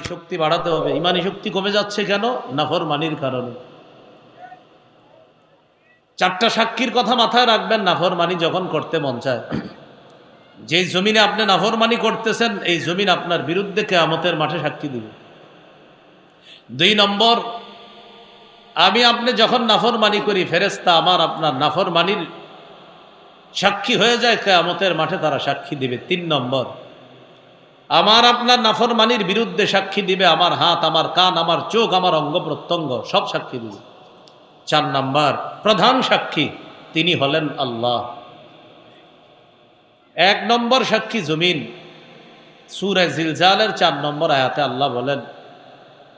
ইমানি শক্তি বাড়াতে হবে। ইমানি শক্তি কমে যাচ্ছে কেন? নাফরমানির কারণে। চারটা সাক্ষীর কথা মাথায় রাখবেন, নাফরমানি যখন করতে মন চায়। যেই জমিনে আপনি নাফরমানি করতেছেন, এই জমিন আপনার বিরুদ্ধে কেয়ামতের মাঠে সাক্ষী দিবে। দুই নম্বর, আমি আপনি যখন নাফরমানি করি ফেরেস্তা আমার আপনার নাফরমানির সাক্ষী হয়ে যায়, কেয়ামতের মাঠে তারা সাক্ষী দিবে। তিন নম্বর আমার আপনার নাফরমানির বিরুদ্ধে সাক্ষী দিবে, আমার হাত, আমার কান, আমার চোখ, আমার অঙ্গ প্রত্যঙ্গ, সব সাক্ষী দিবে। চার নাম্বার, প্রধান সাক্ষী, তিনি হলেন আল্লাহ। এক নম্বর সাক্ষী জমিন। সুরে জিলজালের চার নম্বর আয়াতে আল্লাহ বলেন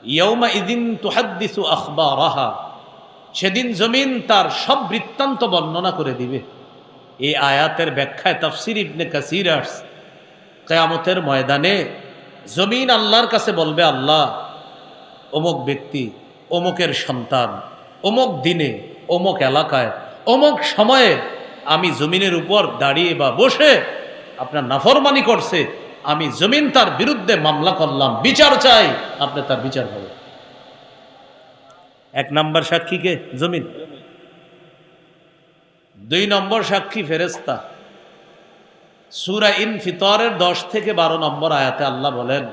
ইয়ৌমা ইদিন তুহাদ্দিসু আখবা রাহা সেদিন জমিন তার সব বৃত্তান্ত বর্ণনা করে দিবে। এই আয়াতের ব্যাখ্যায় তফসির ইবনে কাসির আস কেয়ামতের ময়দানে জমিন আল্লাহর কাছে বলবে, আল্লাহ, অমুক ব্যক্তি, অমুকের সন্তান, অমুক দিনে, অমুক এলাকায়, অমুক সময়ে আমি জমিনের উপর দাঁড়িয়ে বা বসে আপনার নাফরমানি করছে, আমি জমিন তার বিরুদ্ধে মামলা করলাম, বিচার চাই, আপনি তার বিচার হবে। এক নাম্বার সাক্ষীকে জমিন। দুই নম্বর সাক্ষী ফেরেস্তা সুরা ইন ফিতরের দশ থেকে বারো নম্বর আয়াতে আল্লাহ বলেন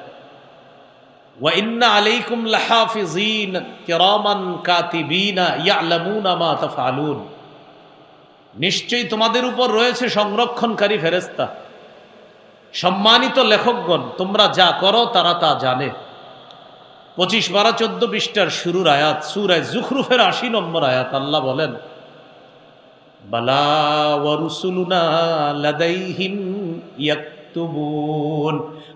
নিশ্চয়ই তোমাদের উপর রয়েছে সংরক্ষণকারী ফেরেস্তা সম্মানিত লেখকগণ, তোমরা যা করো তারা তা জানে। পঁচিশ বারো চোদ্দ বিশটার শুরুর আয়াত, সুরায় জুখরুফের আশি নম্বর আয়াত আল্লাহ বলেন, বালা ওয়ারুসুলুনা লাদাইহিম ইয়াকতুবুন।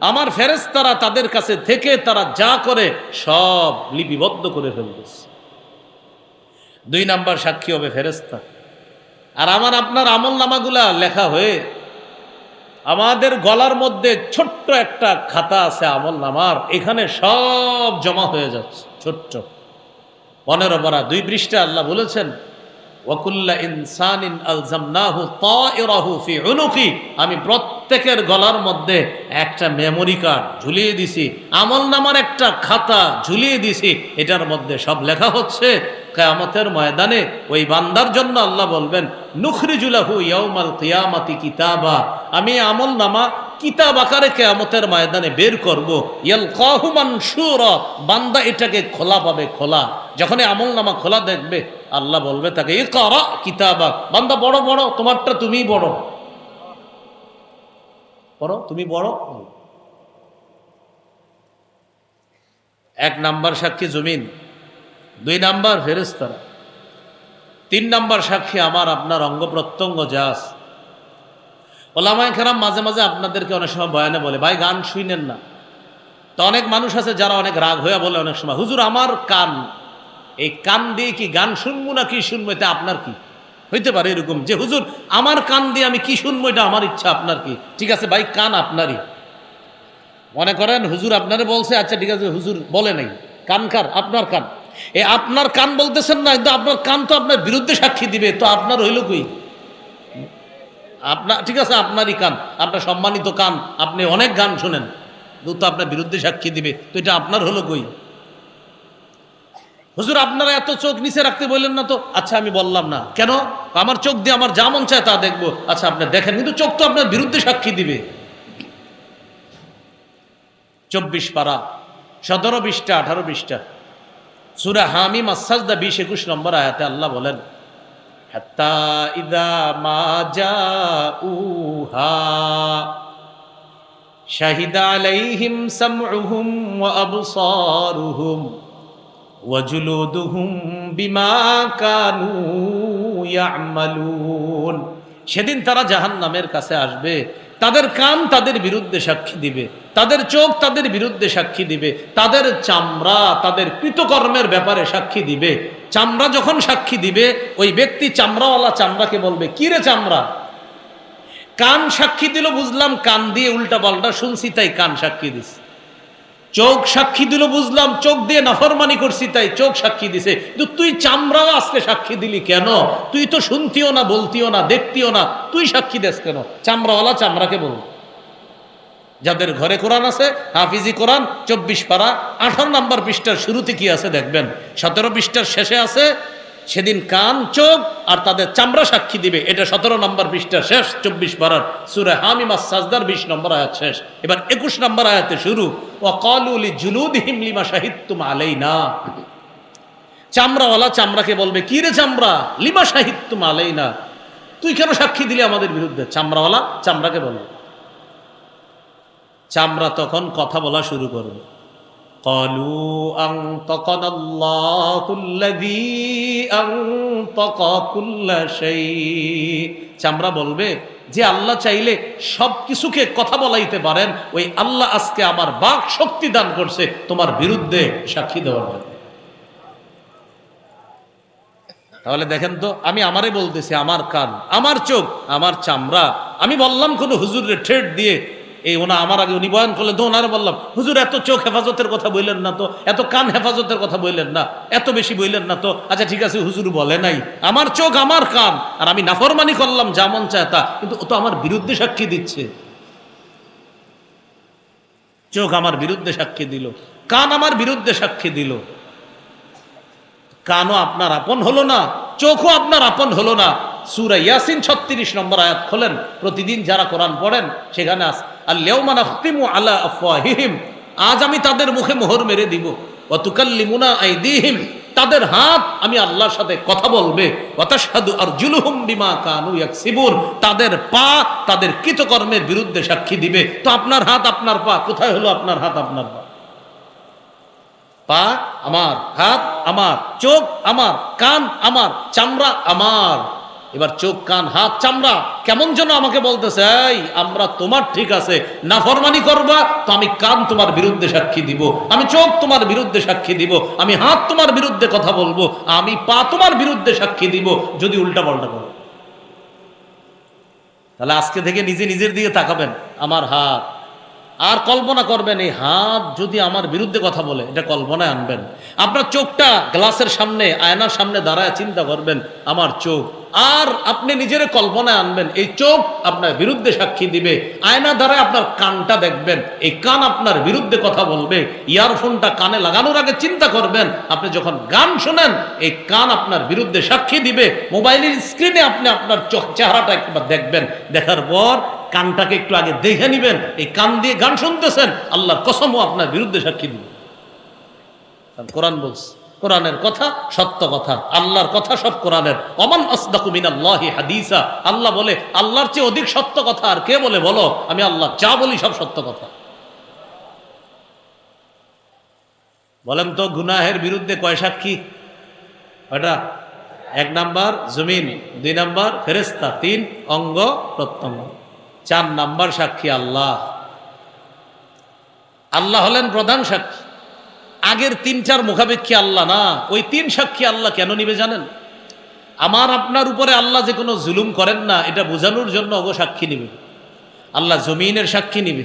আমার ফেরেশতারা তাদের কাছে থেকে তারা যা করে সব লিপিবদ্ধ করে ফেলতেছে। দুই নাম্বার সাক্ষী হবে ফেরেশতা। আর আমার আপনার আমল নামাগুলা লেখা হয়ে আমাদের গলার মধ্যে ছোট্ট একটা খাতা আছে আমল নামার, এখানে সব জমা হয়ে যাচ্ছে, ছোট্ট। পনেরো পরা দুই পৃষ্ঠা আল্লাহ বলেছেন ওয়াকুল্লা ইনসানিন আলজামনাহু তায়রাহু ফি উনুকি। আমি প্রত্যেকের গলার মধ্যে একটা মেমোরি কার্ড ঝুলিয়ে দিছি, আমল নামার একটা খাতা ঝুলিয়ে দিছি, এটার মধ্যে সব লেখা হচ্ছে। কেয়ামতের ময়দানে ওই বান্দার জন্য আল্লাহ বলবেন নুখরিজুলাহু ইয়াউমাল কিয়ামাতি কিতাবা। আমি আমল নামা কিতাব আকারে কেয়ামতের ময়দানে বের করব। ইয়াল কাহুমান বান্দা এটাকে খোলা পাবে খোলা। যখন আমল নামা খোলা দেখবে আল্লাহ বলবে তাকে, এ করা কিতাবা? বান্দা বড় বড়, তোমারটা তুমি বড়। বড়, তুমি বড়? এক নাম্বার সাক্ষী জমিন, দুই নাম্বার ফেরেস্তারা তিন নাম্বার সাক্ষী আমার, আপনার অঙ্গ প্রত্যঙ্গ যাস ওলামায় খেরাম মাঝে মাঝে আপনাদেরকে অনেক সময় বয়ানে বলে, ভাই, গান শুনেন না। তো অনেক মানুষ আছে যারা অনেক রাগ হয়ে বলে অনেক সময়, হুজুর, আমার কান এই কান দিয়ে কি গান শুনব না কি শুনব, এটা আপনার কি? হইতে পারে এরকম যে, হুজুর, আমার কান দিয়ে আমি কি শুনব, এটা আমার ইচ্ছা, আপনার কি? ঠিক আছে ভাই, কান আপনারই। মনে করেন, হুজুর আপনারে বলছে আচ্ছা ঠিক আছে, হুজুর বলে নাই। কান কার? আপনার কান। এ আপনার কান বলতেছেন না, কিন্তু আপনার কান তো আপনার বিরুদ্ধে সাক্ষী দিবে, তো আপনার হইল কই? আপনার ঠিক আছে, আপনারই কান, আপনার সম্মানিত কান, আপনি অনেক গান শোনেন তো আপনার বিরুদ্ধে সাক্ষী দিবে, তো এটা আপনার হলো কই? হুজুর, আপনারা এত চোখ নিচে রাখতে বললেন না তো? আচ্ছা আমি বললাম না। কেন? আমার চোখ দিয়ে আমার যা মন চায় তা দেখব। আচ্ছা আপনি দেখেন, কিন্তু চোখ তো আপনার বিরুদ্ধে সাক্ষী দিবে। চব্বিশ পারা, সতেরো বিশটা, আঠারো বিশটা। সুরা হামি মাসাজদা বিশ একুশ নম্বর আয়াতে আল্লাহ বলেন ইদা মা জাউহা, শাহিদা আলাইহিম সামউহুম ওয়া আবসারুহুম। ওয়াজুলুদুহুম বিমা কানু ইয়ামালুন। সেদিন তারা জাহান্নামের কাছে আসবে, তাদের কান তাদের বিরুদ্ধে সাক্ষী দিবে, তাদের চোখ তাদের বিরুদ্ধে সাক্ষী দিবে, তাদের চামড়া তাদের কৃতকর্মের ব্যাপারে সাক্ষী দিবে। চামড়া যখন সাক্ষী দিবে, ওই ব্যক্তি চামড়াওয়ালা চামড়াকে বলবে, কি রে চামড়া? কান সাক্ষী দিল, বুঝলাম, কান দিয়ে উল্টা পাল্টা শুনছি, তাই কান সাক্ষী দিস চোখ সাক্ষী দিল, বুঝলাম, চোখ দিয়ে নাফরমানি করছি, তাই চোখ সাক্ষী দিছে। কিন্তু তুই চামড়াও আজকে সাক্ষী দিলি কেন? তুই তো শুনতিও না, বলতিও না, দেখতিও না। তুই সাক্ষী দেস কেন? চামড়াওয়ালা চামড়াকে বল। যাদের ঘরে কোরআন আছে, হাফিজি কোরআন, চব্বিশ পারা, আঠারো নম্বর পৃষ্ঠার শুরুতে কি আছে দেখবেন? সতেরো পৃষ্ঠার শেষে আছে সেদিন কান, চোখ আর তাদের চামড়া সাক্ষী দিবে। এটা সতেরো নম্বর পৃষ্ঠা শেষ, চব্বিশ পারার সুরে হামিমা সাজদার বিশ নম্বর আয়াত শেষ। এবার একুশ নম্বর আয়াতে শুরু। ও কলুলি জুলুদ হিমলিমা সাহিত্যম আলেই না চামড়াওয়ালা চামড়াকে বলবে, কি রে চামড়া? লিমা সাহিত্যম আলেই না তুই কেন সাক্ষী দিলি আমাদের বিরুদ্ধে? চামড়াওয়ালা চামড়াকে বলবে। চামড়া তখন কথা বলা শুরু করবে। قالوا أنطقنا الله الذي أنطق كل شيء চামড়া বলবে যে আল্লাহ চাইলে সব কিছুকে কথা বলাইতে পারেন ওই আল্লাহ আজকে আমার বাক শক্তি দান করছে তোমার বিরুদ্ধে সাক্ষী দেওয়ার জন্য তাহলে দেখেন তো আমি আমারে বলতেছি আমার কান আমার চোখ আমার চামড়া আমি বললাম কোনো হুজুরের ঠেট দিয়ে এই ওনা আমার আগে উনি বয়ান করলে তো ওনারে বললাম, হুজুর, এত চোখ হেফাজতের কথা বললেন না তো, এত কান হেফাজতের কথা বললেন না, এত বেশি বললেন না তো আচ্ছা ঠিক আছে, হুজুর বলে নাই, আমার চোখ আমার কান, আর আমি নাফরমানি করলাম যেমন চায় তা, কিন্তু ও তো আমার বিরুদ্ধে সাক্ষী দিচ্ছে। চোখ আমার বিরুদ্ধে সাক্ষী দিল, কান আমার বিরুদ্ধে সাক্ষী দিল। কানও আপনার আপন হলো না, চোখও আপনার আপন হলো না। সুরা ইয়াসিন ছত্রিশ নম্বর আয়াত খোলেন, প্রতিদিন যারা কোরআন পড়েন, সেখানে আজ আমি তাদের মুখে মোহর মেরে দিব। তাদের হাত আমি আল্লাহর সাথে কথা বলবে। তাদের পা তাদের কৃতকর্মের বিরুদ্ধে সাক্ষী দিবে। তো আপনার হাত আপনার পা, কোথায় হলো আপনার হাত আপনার পা? পা আমার, হাত আমার, চোখ আমার, কান আমার, চামড়া আমার। এবার চোখ, কান, হাত, চামড়া কেমন যেন আমাকে বলতেছে, এই, আমরা তোমার ঠিক আছে, নাফরমানি করবা, তো আমি কান তোমার বিরুদ্ধে সাক্ষী দিব, আমি চোখ তোমার বিরুদ্ধে সাক্ষী দিব, আমি হাত তোমার বিরুদ্ধে কথা বলব, আমি পা তোমার বিরুদ্ধে সাক্ষী দিব। যদি উল্টা পাল্টা করো তাহলে আজকে থেকে নিজে নিজের দিকে তাকাবেন, আমার হাত। আর কল্পনা করবেন, এই হাত যদি আমার বিরুদ্ধে কথা বলে, এটা কল্পনায় আনবেন। আপনার চোখটা গ্লাসের সামনে, আয়নার সামনে দাঁড়ায় চিন্তা করবেন, আমার চোখ। আর আপনি নিজের কল্পনায় আনবেন, এই চোখ আপনার বিরুদ্ধে সাক্ষী দিবে। আয়না দ্বারা আপনার কানটা দেখবেন। এই কান আপনার বিরুদ্ধে কথা বলবে। ইয়ারফোনটা কানে লাগানোর আগে চিন্তা করবেন। আপনি যখন গান শোনেন, এই কান আপনার বিরুদ্ধে সাক্ষী দিবে। মোবাইলের স্ক্রিনে আপনি আপনার চোখ চেহারাটা একবার দেখবেন। দেখার পর কানটাকে একটু আগে দেখে নিবেন, এই কান দিয়ে গান শুনতেছেন, আল্লাহর কসমও আপনার বিরুদ্ধে সাক্ষী দিবে। কোরআন বলছে, কোরআনের কথা সত্য কথা, আল্লাহর কথা সব কোরআনের। অমান আসদাকু মিনাল্লাহি হাদিসা, আল্লাহ বলে, আল্লাহর চেয়ে অধিক সত্য কথা আর কে বলে বলো? আমি আল্লাহ যা বলি সব সত্য কথা। বলেন তো, গুনাহের বিরুদ্ধে কয় সাক্ষী? ওটা এক নাম্বার জমিন, দুই নাম্বার ফেরেস্তা তিন অঙ্গ প্রত্যঙ্গ। চার নাম্বার সাক্ষী আল্লাহ। আল্লাহ হলেন প্রধান সাক্ষী। আগের তিনটার মুখাপেক্ষী আল্লাহ না, ওই তিন সাক্ষী আল্লাহ কেন নিবে জানেন? আমার আপনার উপরে আল্লাহ যে কোনো জুলুম করেন না, এটা বোঝানোর জন্য অগ সাক্ষী নিবে। আল্লাহ জমিনের সাক্ষী নিবে।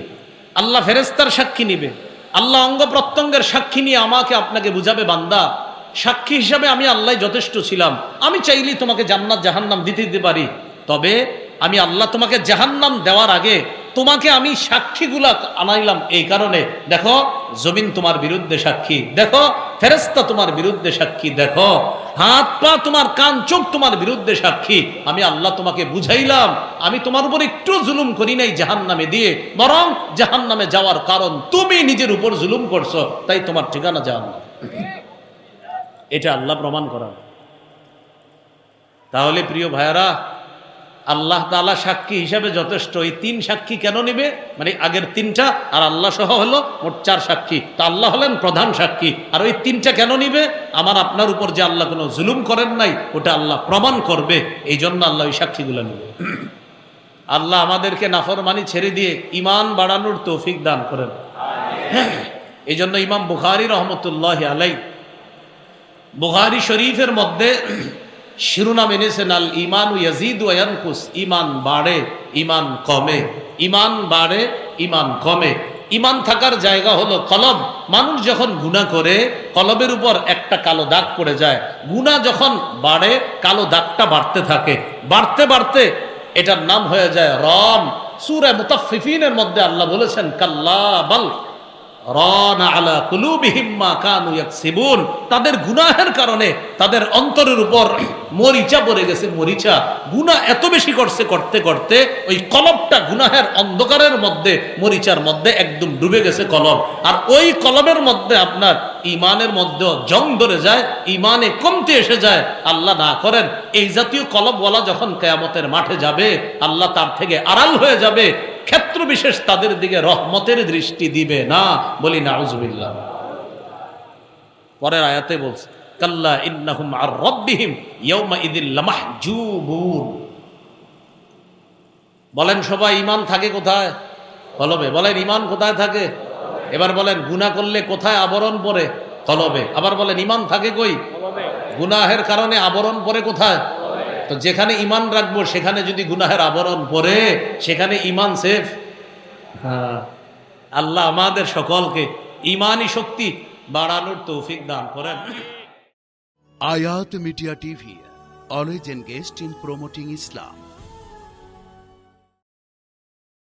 আল্লাহ ফেরেস্তার সাক্ষী নিবে। আল্লাহ অঙ্গ প্রত্যঙ্গের সাক্ষী নিয়ে আমাকে আপনাকে বুঝাবে বান্দা। সাক্ষী হিসাবে আমি আল্লাহ যথেষ্ট ছিলাম। আমি চাইলেই তোমাকে জান্নাত জাহান্নাম দিতে দিতে পারি। তবে আমি আল্লাহ তোমাকে জাহান্নাম দেওয়ার আগে তোমাকে আমি সাক্ষীগুলা আনাইলাম এই কারণে। দেখো, জমিন তোমার বিরুদ্ধে সাক্ষী। দেখো ফেরেস্তা তোমার বিরুদ্ধে সাক্ষী। দেখো, হাত পা তোমার কান চোখ তোমার বিরুদ্ধে সাক্ষী। আমি আল্লাহ তোমাকে বুঝাইলাম। আমি তোমার উপর একটু জুলুম করি নাই জাহান নামে দিয়ে। বরং জাহান নামে যাওয়ার কারণ তুমি নিজের উপর জুলুম করছ, তাই তোমার ঠিকানা জাহান এটা আল্লাহ প্রমাণ করা তাহলে প্রিয় ভাইয়ারা আল্লাহ তালা সাক্ষী হিসাবে যথেষ্ট। এই তিন সাক্ষী কেন নিবে? মানে আগের তিনটা আর আল্লাহ সহ হলো মোট চার সাক্ষী। তা আল্লাহ হলেন প্রধান সাক্ষী। আর ওই তিনটা কেন নিবে? আমার আপনার উপর যে আল্লাহ কোনো জুলুম করেন নাই, ওটা আল্লাহ প্রমাণ করবে। এই জন্য আল্লাহ ওই সাক্ষীগুলো নেবে। আল্লাহ আমাদেরকে নাফরমানি ছেড়ে দিয়ে ইমান বাড়ানোর তৌফিক দান করেন। এই জন্য ইমাম বুখারি রহমতুল্লাহ আলাই বুখারি শরীফের মধ্যে শিরোনাম এনেছেন আল ইমান ইয়াজিদ ওয়ানকুস ইমান বাড়ে, ইমান কমে। ইমান বাড়ে, ইমান কমে। ইমান থাকার জায়গা হলো কলব। মানুষ যখন গুণা করে, কলবের উপর একটা কালো দাগ পড়ে যায়। গুণা যখন বাড়ে, কালো দাগটা বাড়তে থাকে। বাড়তে বাড়তে এটার নাম হয়ে যায় রম। সুরে মুতাফিফিনের মধ্যে আল্লাহ বলেছেন, কাল্লা বাল আলা তাদের গুনাহের কারণে তাদের অন্তরের উপর মরিচা পড়ে গেছে, মরিচা। গুনাহ এত বেশি করছে, করতে করতে ওই কলবটা গুনাহের অন্ধকারের মধ্যে, মরিচার মধ্যে একদম ডুবে গেছে কলম। আর ওই কলমের মধ্যে আপনার ইমানের মধ্যে জং ধরে যায় ইমানে কমতে এসে যায়, আল্লাহ না করেন। এই জাতীয় কলবওয়ালা যখন কেয়ামতের মাঠে যাবে, আল্লাহ তার থেকে আড়াল হয়ে যাবে ক্ষেত্র বিশেষ তাদের দিকে রহমতের দৃষ্টি দিবে না বলি না আউজবিল্লাহ পরের আয়াতে বলছে কাল্লা ইন্নাহুম আর রব্বিহিম ইয়াউমা ইদিল লামাহজুবুন। বলেন সবাই ইমান থাকে কোথায়? কলবে বলেন ইমান কোথায় থাকে? এবার বলেন গুনাহ করলে কোথায় আবরণ পরে কলবে আবার বলেন ইমান থাকে কই? গুনাহের কারণে আবরণ পরে কোথায়? তো যেখানে ইমান রাখব সেখানে যদি গুনাহের আবরণ পরে সেখানে ইমান সেফ? হ্যাঁ। আল্লাহ আমাদের সকলকে ইমানই শক্তি বাড়ানোর তৌফিক দান করেন। Ayat media TV always engaged in promoting Islam.